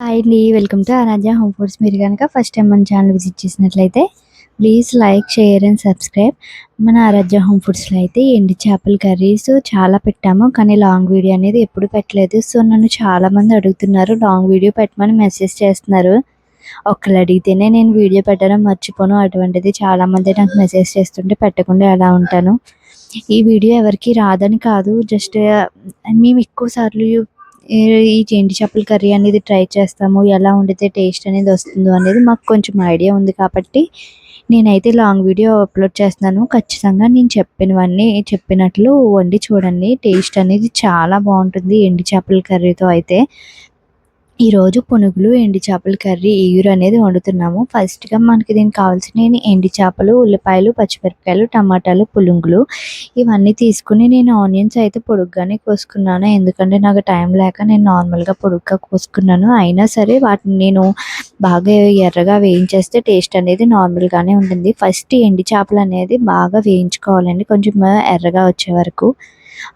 Hi అండి welcome to Anaja home foods మీరు కనుక ఫస్ట్ టైం మన ఛానల్ విజిట్ చేసినట్లయితే please like share and subscribe మన ఆరాధ్య హోమ్ ఫుడ్స్లో అయితే ఎండి చేపల కర్రీస్ చాలా పెట్టాము కానీ లాంగ్ వీడియో అనేది ఎప్పుడు పెట్టలేదు. సో నన్ను చాలామంది అడుగుతున్నారు లాంగ్ వీడియో పెట్టమని మెసేజ్ చేస్తున్నారు. ఒక్కళ్ళు అడిగితేనే నేను వీడియో పెట్టడం మర్చిపోను అటువంటిది చాలామంది నాకు మెసేజ్ చేస్తుంటే పెట్టకుండా ఎలా ఉంటాను. ఈ వీడియో ఎవరికి రాదని కాదు జస్ట్ మేము ఎక్కువ సార్లు ఈ ఎండు చేపల కర్రీ అనేది ట్రై చేస్తాము. ఎలా వండితే టేస్ట్ అనేది వస్తుందో అనేది మాకు కొంచెం ఐడియా ఉంది కాబట్టి నేనైతే లాంగ్ వీడియో అప్లోడ్ చేస్తున్నాను. ఖచ్చితంగా నేను చెప్పినవన్నీ చెప్పినట్లు వండి చూడండి. టేస్ట్ అనేది చాలా బాగుంటుంది ఎండు చేపల కర్రీతో అయితే. ఈరోజు పునుగులు ఎండి చేపల కర్రీ ఈగురు అనేది వండుతున్నాము. ఫస్ట్గా మనకి దీనికి కావాల్సిన ఎండి చేపలు ఉల్లిపాయలు పచ్చిమిరపకాయలు టమాటాలు పులుంగులు. ఇవన్నీ తీసుకుని నేను ఆనియన్స్ అయితే పొడుగ్గానే కోసుకున్నాను. ఎందుకంటే నాకు టైం లేక నేను నార్మల్గా పొడుగ్గా కోసుకున్నాను. అయినా సరే వాటిని నేను బాగా ఎర్రగా వేయించేస్తే టేస్ట్ అనేది నార్మల్గానే ఉంటుంది. ఫస్ట్ ఎండి చేపలు అనేది బాగా వేయించుకోవాలండి. కొంచెం ఎర్రగా వచ్చే వరకు.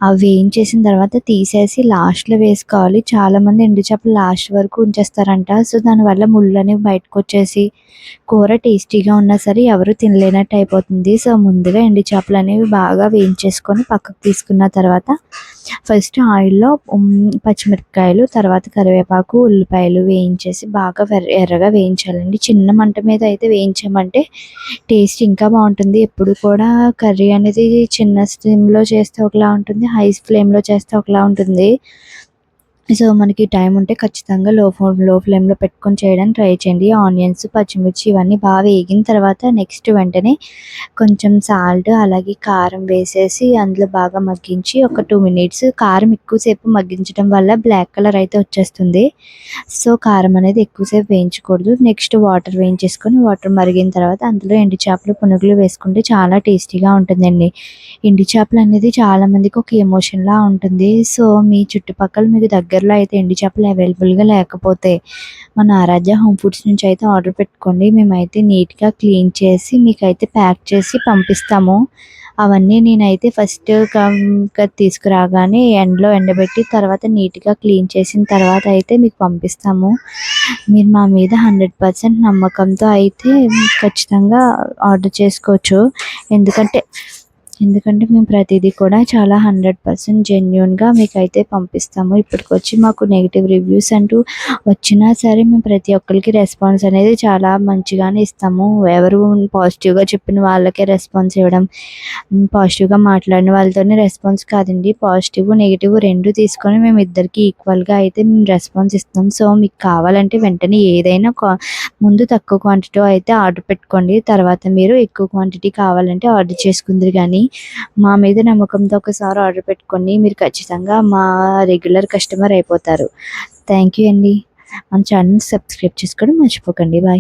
అవి వేయించేసిన తర్వాత తీసేసి లాస్ట్లో వేసుకోవాలి. చాలామంది ఎండు చేపలు లాస్ట్ వరకు ఉంచేస్తారంట. సో దానివల్ల ముళ్ళు అనేవి బయటకు వచ్చేసి కూర టేస్టీగా ఉన్నా సరే ఎవరు తినలేనట్టు అయిపోతుంది. సో ముందుగా ఎండు చేపలు అనేవి బాగా వేయించేసుకొని పక్కకు తీసుకున్న తర్వాత ఫస్ట్ ఆయిల్లో పచ్చిమిరపకాయలు తర్వాత కరివేపాకు ఉల్లిపాయలు వేయించేసి బాగా ఎర్రగా వేయించాలండి. చిన్న మంట మీద అయితే వేయించామంటే టేస్ట్ ఇంకా బాగుంటుంది. ఎప్పుడు కూడా కర్రీ అనేది చిన్న స్టీమ్లో చేస్తే ఒకలా ఉంటుంది. హై ఫ్లేమ్లో చేస్తే ఒకలా ఉంటుంది. సో మనకి టైం ఉంటే ఖచ్చితంగా లో లో ఫ్లేమ్లో పెట్టుకొని చేయడానికి ట్రై చేయండి. ఆనియన్స్ పచ్చిమిర్చి ఇవన్నీ బాగా వేగిన తర్వాత నెక్స్ట్ వెంటనే కొంచెం సాల్ట్ అలాగే కారం వేసేసి అందులో బాగా మగ్గించి ఒక టూ మినిట్స్ కారం ఎక్కువసేపు మగ్గించడం వల్ల బ్లాక్ కలర్ అయితే వచ్చేస్తుంది. సో కారం అనేది ఎక్కువసేపు వేయించకూడదు. నెక్స్ట్ వాటర్ వేయించేసుకొని వాటర్ మరిగిన తర్వాత అందులో ఎండి చేపలు పునుగులు వేసుకుంటే చాలా టేస్టీగా ఉంటుందండి. ఎండి చేపలు అనేది చాలామందికి ఒక ఎమోషన్లా ఉంటుంది. సో మీ చుట్టుపక్కల మీకు దగ్గర దగ్గరలో అయితే ఎండి చేపలు అవైలబుల్గా లేకపోతే మన ఆరాధ్య హోమ్ ఫుడ్స్ నుంచి అయితే ఆర్డర్ పెట్టుకోండి. మేమైతే నీట్గా క్లీన్ చేసి మీకైతే ప్యాక్ చేసి పంపిస్తాము. అవన్నీ నేనైతే ఫస్ట్ తీసుకురాగానే ఎండలో ఎండబెట్టి తర్వాత నీట్గా క్లీన్ చేసిన తర్వాత అయితే మీకు పంపిస్తాము. మీరు మా మీద హండ్రెడ్ పర్సెంట్ నమ్మకంతో అయితే ఖచ్చితంగా ఆర్డర్ చేసుకోవచ్చు. ఎందుకంటే ఎందుకంటే మేము ప్రతిదీ కూడా చాలా హండ్రెడ్ పర్సెంట్ జెన్యున్గా మీకైతే పంపిస్తాము. ఇప్పటికి వచ్చి మాకు నెగిటివ్ రివ్యూస్ అంటూ వచ్చినా సరే మేము ప్రతి ఒక్కరికి రెస్పాన్స్ అనేది చాలా మంచిగానే ఇస్తాము. ఎవరు పాజిటివ్గా చెప్పిన వాళ్ళకే రెస్పాన్స్ ఇవ్వడం పాజిటివ్గా మాట్లాడిన వాళ్ళతోనే రెస్పాన్స్ కాదండి. పాజిటివ్ నెగిటివ్ రెండు తీసుకొని మేము ఇద్దరికి ఈక్వల్గా అయితే మేము రెస్పాన్స్ ఇస్తాం. సో మీకు కావాలంటే వెంటనే ఏదైనా ముందు తక్కువ క్వాంటిటీ అయితే ఆర్డర్ పెట్టుకోండి. తర్వాత మీరు ఎక్కువ క్వాంటిటీ కావాలంటే ఆర్డర్ చేసుకుందరు కానీ మా మీద నమ్మకంతో ఒకసారి ఆర్డర్ పెట్టుకోండి మీరు ఖచ్చితంగా మా రెగ్యులర్ కస్టమర్ అయిపోతారు. థ్యాంక్ యూ అండి. మన ఛానల్ సబ్స్క్రైబ్ చేసుకోవడం మర్చిపోకండి. బాయ్